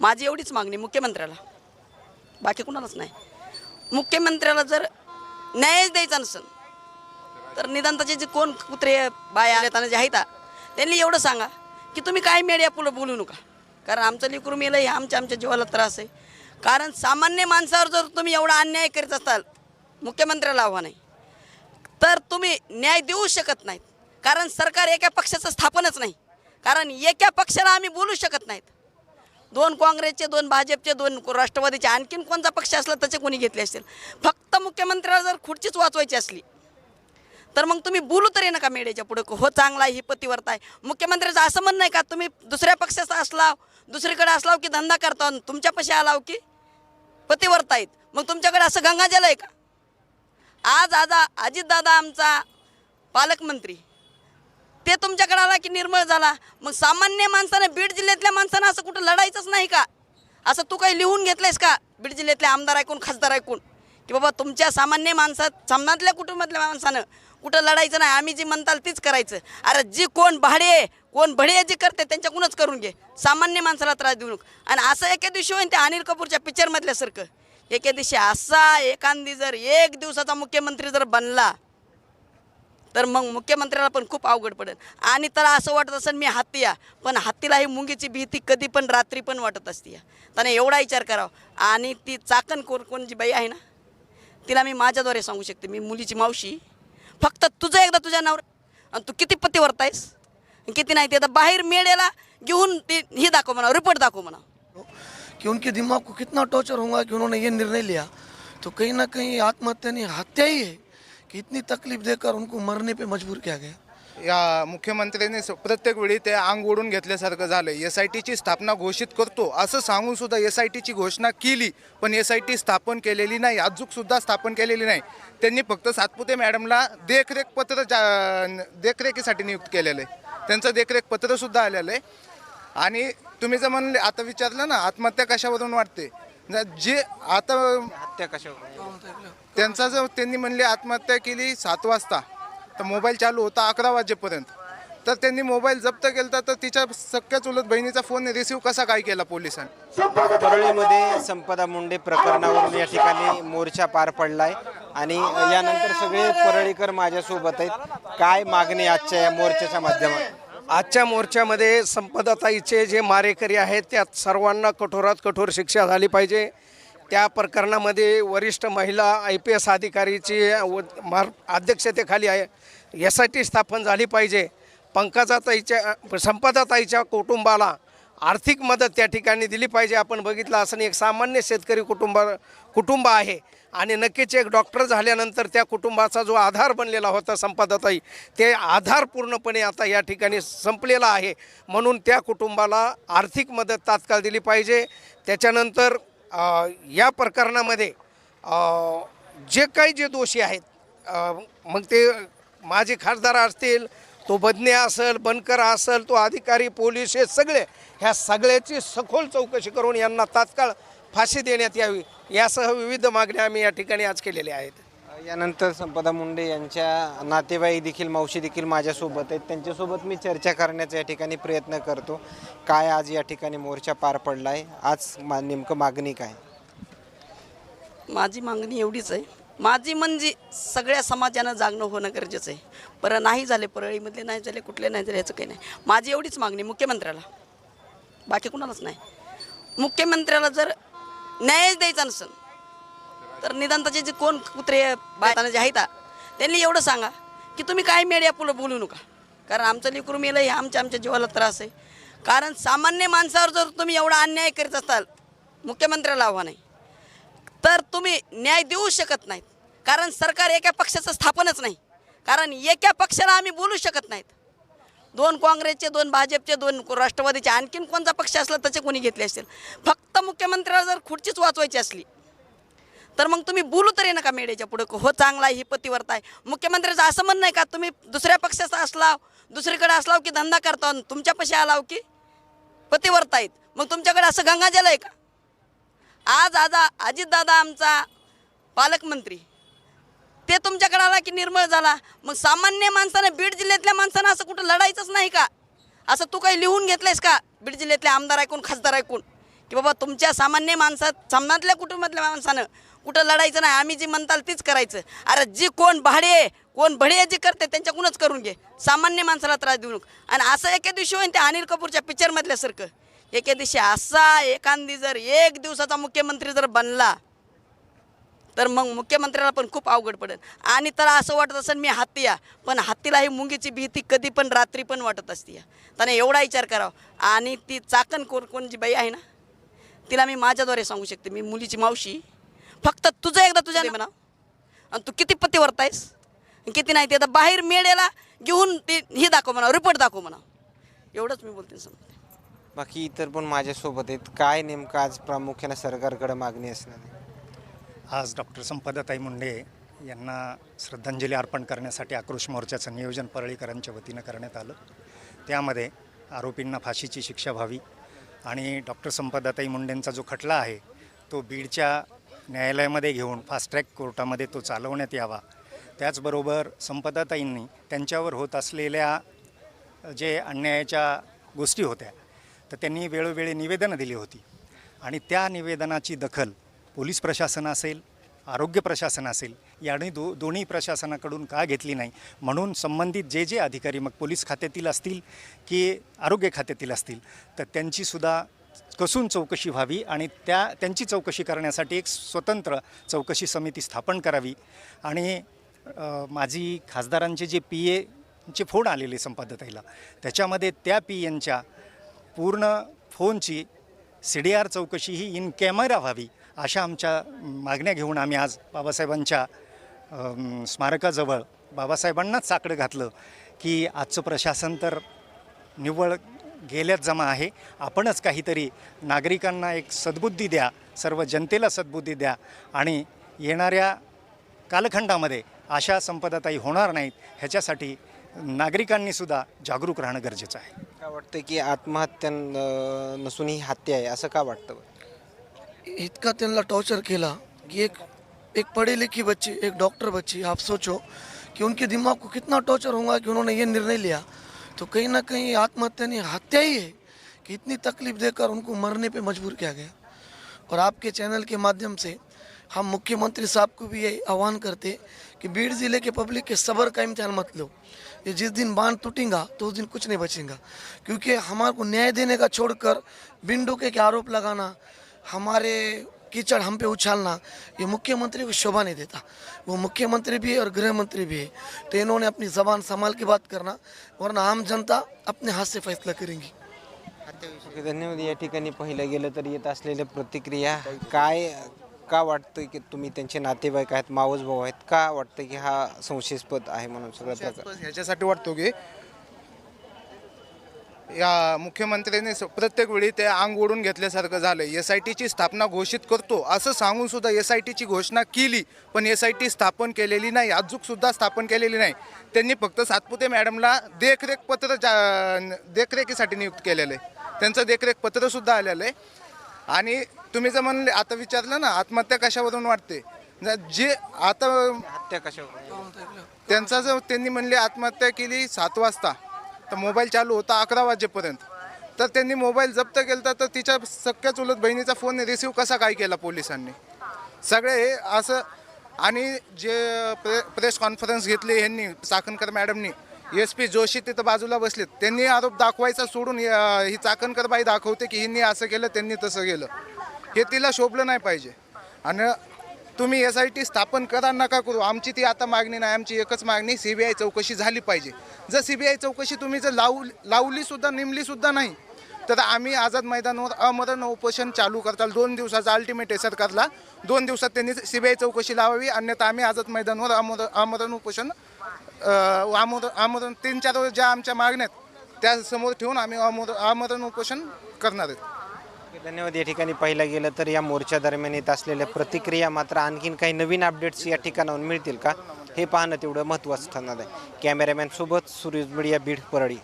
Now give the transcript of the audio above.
माझी एवढीच मागणी मुख्यमंत्र्याला. बाकी कुणालाच नाही. मुख्यमंत्र्याला जर न्यायच द्यायचा नसेल तर निदान त्याचे जे कोण कुत्रे बाया आले जे आहेत त्यांनी एवढं सांगा की तुम्ही काय मीडिया पुढं बोलू नका. कारण आमचं लेकरू मेलं हे आमच्या आमच्या जीवाला त्रास आहे. कारण सामान्य माणसावर जर तुम्ही एवढा अन्याय करीत असाल मुख्यमंत्र्याला आव्हान आहे तर तुम्ही न्याय देऊ शकत नाहीत. कारण सरकार एका पक्षाचं स्थापनच नाही. कारण एका पक्षाला आम्ही बोलू शकत नाहीत. दोन काँग्रेसचे दोन भाजपचे दोन राष्ट्रवादीचे आणखीन कोणता पक्ष असला त्याचे कोणी घेतले असतील फक्त मुख्यमंत्र्याला जर खुर्चीच वाचवायची असली तर मग तुम्ही बोलू तरी नका मेडेच्या पुढे हो चांगला आहे ही पतिवर्ता आहे. मुख्यमंत्र्याचं असं म्हणणं आहे का तुम्ही दुसऱ्या पक्षाचा असलाव दुसरीकडे असलाव की धंदा करता तुमच्या पशी आलाव की पतिवर्ता आहेत? मग तुमच्याकडे असं गंगाजल आहे का? आज आजा अजितदादा आमचा पालकमंत्री ते तुमच्याकडे आला की निर्मळ झाला. मग सामान्य माणसानं बीड जिल्ह्यातल्या माणसानं असं कुठं लढायचंच नाही का? असं तू काही लिहून घेतलंयस का? बीड जिल्ह्यातले आमदार ऐकून खासदार ऐकून? की बाबा तुमच्या सामान्य माणसात सामनातल्या कुटुंबातल्या माणसानं कुठं लढायचं नाही? आम्ही जी म्हणताल तीच करायचं. अरे जी कोण भाडे कोण भडे जे करते त्यांच्याकडूनच करून घे. सामान्य माणसाला त्रास देऊ नको. आणि असं एके दिवशी होईन ते अनिल कपूरच्या पिक्चरमधल्यासारखं एके दिवशी असा एखादी जर एक दिवसाचा मुख्यमंत्री जर बनला तर मग मुख्यमंत्र्याला पण खूप अवघड पडेल. आणि त्याला असं वाटत असेल मी हत्ती या पण हत्तीला ही मुंगीची भीती कधी पण रात्री पण वाटत असते. या त्याने एवढा विचार करावा. आणि ती चाकण कोण कोण जी बाई आहे ना तिला मी माझ्याद्वारे सांगू शकते. मी मुलीची मावशी. फक्त तुझं एकदा तुझ्या नावर आणि तू किती पती आहेस? किती नाही ते. आता बाहेर मेळेला घेऊन ती हे दाखव म्हणा रिपोर्ट दाखव म्हणा. कि उनके दिमाग को कितना टॉर्चर होगा कि उन्होंने ये निर्णय लिया. तो कहीं ना कहीं आत्महत्या नहीं हत्या ही है. कि इतनी तकलीफ देकर उनको मरने पे मजबूर किया गया? या मुख्यमंत्र्यांनी स- प्रत्येक वेळी ते अंग ओढून घेतल्यासारखं झालं एस आय टीची स्थापना घोषित करतो. असं सांगून सुद्धा एस आय टीची घोषणा केली पण एस आय टी स्थापन केलेली नाही. अजून सुद्धा स्थापन केलेली नाही. त्यांनी फक्त सातपुते मॅडमला देखरेख पत्र जा- देखरेखीसाठी नियुक्त केलेलं आहे. त्यांचं देखरेख पत्र सुद्धा आलेलं आहे. आणि तुम्ही जर म्हणले आता विचारलं ना आत्महत्या कशावरून वाटते न- जे आता हत्या कशावर? त्यांचा जर त्यांनी म्हणले आत्महत्या केली सात वाजता तर मोबाईल चालू होता अकरा वाजेपर्यंत. तर त्यांनी मोबाईल जप्त केला तर तिच्या सख्या चुलत बहिणीचा फोन रिसिव्ह कसा काय केला पोलिसांनी? परळीमध्ये संपदा मुंडे प्रकरणावरून या ठिकाणी मोर्चा पार पडलाय आणि यानंतर सगळे परळीकर माझ्यासोबत आहेत. काय मागणी आजच्या या मोर्चाच्या माध्यमातून? आजच्या मोर्चामध्ये संपदाताईचे जे मारेकरी आहेत त्यात सर्वांना कठोरात कठोर शिक्षा झाली पाहिजे. त्या प्रकरणामध्ये वरिष्ठ महिला आय पी एस अधिकारीची मार अध्यक्षतेखाली आहे. एस आय टी स्थापन झाली पाहिजे. पंकजाताईच्या संपदाताईच्या कुटुंबाला आर्थिक मदत त्या ठिकाणी दिली पाहिजे. आपण बघितलं असं एक सामान्य शेतकरी कुटुंब कुटुंब आहे. आणि नक्कीच एक डॉक्टर झाल्यानंतर त्या कुटुंबाचा जो आधार बनलेला होता संपादताई ते आधार पूर्णपणे आता या ठिकाणी संपलेला आहे. म्हणून त्या कुटुंबाला आर्थिक मदत तात्काळ दिली पाहिजे. त्याच्यानंतर या प्रकरणामध्ये जे काही जे दोषी आहेत मग ते माझे खासदार असतील तो बदने असेल बनकर असेल तो अधिकारी पोलीस हे सगळे ह्या सगळ्याची सखोल चौकशी करून यांना तात्काळ फाशी देण्यात यावी यासह विविध मागण्या आम्ही या ठिकाणी आज केलेल्या आहेत. यानंतर संपदा मुंडे यांच्या नातेवाईक देखील मावशी देखील माझ्यासोबत आहेत. त्यांच्यासोबत मी चर्चा करण्याचा या ठिकाणी प्रयत्न करतो. काय आज या ठिकाणी मोर्चा पार पडलाय? आज मा नेमकं मागणी काय? माझी मागणी एवढीच आहे. माझी म्हणजे सगळ्या समाजानं जागणं होणं गरजेचं आहे. बरं नाही झाले परळीमधले नाही झाले कुठले नाही झाले ह्याचं काही नाही. माझी एवढीच मागणी मुख्यमंत्र्याला. बाकी कुणालाच नाही. मुख्यमंत्र्याला जर न्यायच द्यायचा नसेल तर निदांताचे जे कोण कुत्रे बायताना जे आहेत त्यांनी एवढं सांगा की तुम्ही काय मीडिया पुढं बोलू नका. कारण आमचं लेकरू मेलं हे आमच्या आमच्या जीवाला त्रास आहे. कारण सामान्य माणसावर जर तुम्ही एवढा अन्याय करीत असाल मुख्यमंत्र्याला आव्हान आहे. तर तुम्ही न्याय देऊ शकत नाहीत. कारण सरकार एका पक्षाचं स्थापनच नाही. कारण एका पक्षाला आम्ही बोलू शकत नाहीत. दोन काँग्रेसचे दोन भाजपचे दोन राष्ट्रवादीचे आणखीन कोणता पक्ष असला त्याचे कोणी घेतले असतील फक्त मुख्यमंत्र्याला जर खुर्चीच वाचवायची असली तर मग तुम्ही बोलू तरी नका मेडेच्या पुढे? हो चांगला आहे ही पतीवरता आहे. मुख्यमंत्र्याचं असं म्हणणं आहे का तुम्ही दुसऱ्या पक्षाचा असलाव दुसरीकडे असलाव की धंदा करता तुमच्या पशी आलाव की पतीवरता आहेत? मग तुमच्याकडे असं गंगाजल आहे का? आज आजा अजितदादा आमचा पालकमंत्री. ते तुमच्याकडे आला की निर्मळ झाला. मग सामान्य माणसानं बीड जिल्ह्यातल्या माणसानं असं कुठं लढायचंच नाही का? असं तू काही लिहून घेतलंयस का? बीड जिल्ह्यातल्या आमदार ऐकून खासदार ऐकून? की बाबा तुमच्या सामान्य माणसात सामनातल्या कुटुंबातल्या माणसानं कुठं लढायचं नाही? आम्ही जी म्हणताल तीच करायचं. अरे जी कोण भाडे कोण भडे जे करते त्यांच्याकडूनच करून घे. सामान्य माणसाला त्रास देऊ नको. आणि असं एके दिवशी होईन त्या अनिल कपूरच्या पिक्चरमधल्यासारखं एके दिवशी असा एखादी जर एक दिवसाचा मुख्यमंत्री जर बनला तर मग मुख्यमंत्र्याला पण खूप अवघड पडेल. आणि तर असं वाटत असेल मी हत्ती या पण हत्तीला ही मुंगीची भीती कधी पण रात्री पण वाटत असते त्याने एवढा विचार करावा. आणि ती चाकण कोण कोण जी बाई आहे ना तिला मी माझ्याद्वारे सांगू शकते. मी मुलीची मावशी. फक्त तुझं एकदा तुझ्या म्हणा आणि तू किती पत्तीवरत आहेस? किती नाही ते. आता बाहेर मेळेला घेऊन ती ही दाखव म्हणा रिपोर्ट दाखव म्हणा. एवढंच मी बोलते समजते बाकी इतर पण माझ्यासोबत आहेत. काय नेमकं आज प्रामुख्याने सरकारकडे मागणी असणार आहे? आज डॉक्टर संपदाताई मुंडे यांना श्रद्धांजली अर्पण करण्यासाठी आक्रोश मोर्चाचं नियोजन परळीकरांच्या वतीनं करण्यात आलं. त्यामध्ये आरोपींना फाशीची शिक्षा व्हावी आणि डॉक्टर संपदाताई मुंडेंचा जो खटला आहे तो बीडच्या न्यायालयामध्ये घेऊन फास्ट ट्रॅक कोर्टामध्ये तो चालवण्यात यावा. त्याचबरोबर संपदाताईंनी त्यांच्यावर होत असलेल्या जे अन्यायाच्या गोष्टी होत्या तर त्यांनी वेळोवेळी निवेदनं दिली होती. आणि त्या निवेदनाची दखल पोलीस प्रशासन असेल आरोग्य प्रशासन असेल याने दो दोन्ही प्रशासनाकडून का घेतली नाही? म्हणून संबंधित जे जे अधिकारी मग पोलीस खात्यातील असतील की आरोग्य खात्यातील असतील तर त्यांचीसुद्धा कसून चौकशी व्हावी आणि त्या त्यांची चौकशी करण्यासाठी एक स्वतंत्र चौकशी समिती स्थापन करावी. आणि माझी खासदारांचे जे पी एचे फोन आलेले संपादताईला त्याच्यामध्ये त्या पी एनच्या पूर्ण फोनची सी डी आर चौकशी ही इन कॅमेरा व्हावी अशा आमच्या मागण्या घेऊन आम्ही आज बाबासाहेबांच्या स्मारकाजवळ बाबासाहेबांनाच साकडं घातलं की आजचं प्रशासन तर निव्वळ गेल्यात जमा आहे. आपणच काहीतरी नागरिकांना एक सद्बुद्धी द्या सर्व जनतेला सद्बुद्धी द्या आणि येणाऱ्या कालखंडामध्ये अशा संपदाताई होणार नाहीत ह्याच्यासाठी नागरिकांनी सुद्धा जागरूक राहणं गरजेचं आहे. काय वाटतं की आत्महत्या न- नसून ही हत्या आहे असं का वाटतं इतना त्यांना टॉर्चर किया कि एक एक पढ़ी लिखी बच्ची एक डॉक्टर बच्ची आप सोचो कि उनके दिमाग को कितना टॉर्चर होगा कि उन्होंने ये निर्णय लिया. तो कहीं ना कहीं आत्महत्या नहीं हत्या ही है कि इतनी तकलीफ देकर उनको मरने पे मजबूर किया गया. और आपके चैनल के माध्यम से हम मुख्यमंत्री साहब को भी यही आह्वान करते कि बीड़ ज़िले के पब्लिक के सबर का इम्तिहान मत लो। ये जिस दिन बाँध टूटेगा तो उस दिन कुछ नहीं बचेगा। क्योंकि हमारे को न्याय देने का छोड़कर बिन डुके के आरोप लगाना, हमारे कीचड़ हम पे उछालना, ये मुख्यमंत्री को शोभा नहीं देता। वो मुख्यमंत्री भी है और गृह मंत्री भी है। तो इन्होंने अपनी जबान संभाल के बात करना, वरना आम जनता अपने हाथ से फैसला करेंगी। धन्यवाद, या पाहिलं गेलं येत असलेल्या प्रतिक्रिया काय का वाटतं की तुम्ही त्यांचे नातेवाईक आहेत मावस भाऊ आहेत? का वाटतं की हा संशयास्पद आहे म्हणून सगळं प्रकार? ह्याच्यासाठी वाटतो की या मुख्यमंत्र्यांनी स- प्रत्येक वेळी ते अंग ओढून घेतल्यासारखं झालं एस आय टीची स्थापना घोषित करतो. असं सांगून सुद्धा एस आय टीची घोषणा केली पण एस आय टी स्थापन केलेली नाही. अजूक सुद्धा स्थापन केलेली नाही. त्यांनी फक्त सातपुते मॅडमला देखरेख पत्र जा- देखरेखीसाठी नियुक्त केलेलं आहे. त्यांचं देखरेख पत्रसुद्धा आलेलं आहे. आणि तुम्ही जर म्हणले आता विचारलं ना आत्महत्या कशावरून वाटते न- जे आता हत्या कशावर त्यांचा जर त्यांनी म्हणले आत्महत्या केली सात वाजता तर मोबाईल चालू होता अकरा वाजेपर्यंत. तर त्यांनी मोबाईल जप्त केला तर तिच्या सख्या चुलत बहिणीचा फोन रिसिव्ह कसा काय केला पोलिसांनी? सगळे हे असं आणि जे प्रे प्रेस कॉन्फरन्स घेतली ह्यांनी चाकणकर मॅडमनी एस पी जोशी तिथं बाजूला बसलेत. त्यांनी आरोप दाखवायचा सोडून ही चाकणकर बाई दाखवते की हिंनी असं केलं त्यांनी तसं केलं. हे तिला शोभलं नाही पाहिजे. आणि तुम्ही एस आय टी स्थापन करा नका करू. आमची ती आता मागणी नाही आमची एकच मागणी सी बी आय चौकशी झाली पाहिजे. जर सी बी आय चौकशी तुम्ही जर लावू लावली नेमलीसुद्धा नाही तर आम्ही आझाद मैदानावर अमरण उपोषण चालू करताल. दोन दिवसाचा अल्टिमेट आहे सरकारला दोन दिवसात त्यांनी सी बी आय चौकशी लावावी अन्यथा आम्ही आझाद मैदानावर अमर अमरण उपोषण आमोदन आमोदन तीन चार ज्या आमच्या मागण्या आहेत त्या समोर ठेवून आम्ही आमोदन आमोदन उपोषण करणार आहेत धन्यवाद. या ठिकाणी पाहिलं गेलं तर या मोर्चा दरम्यान येत असलेल्या प्रतिक्रिया मात्र आणखीन काही नवीन अपडेट्स या ठिकाणाहून मिळतील का? हे पाहणं तेवढं महत्त्वाचं ठरणार आहे. कॅमेरामॅनसोबत सुरेश मीडिया बीड परळी.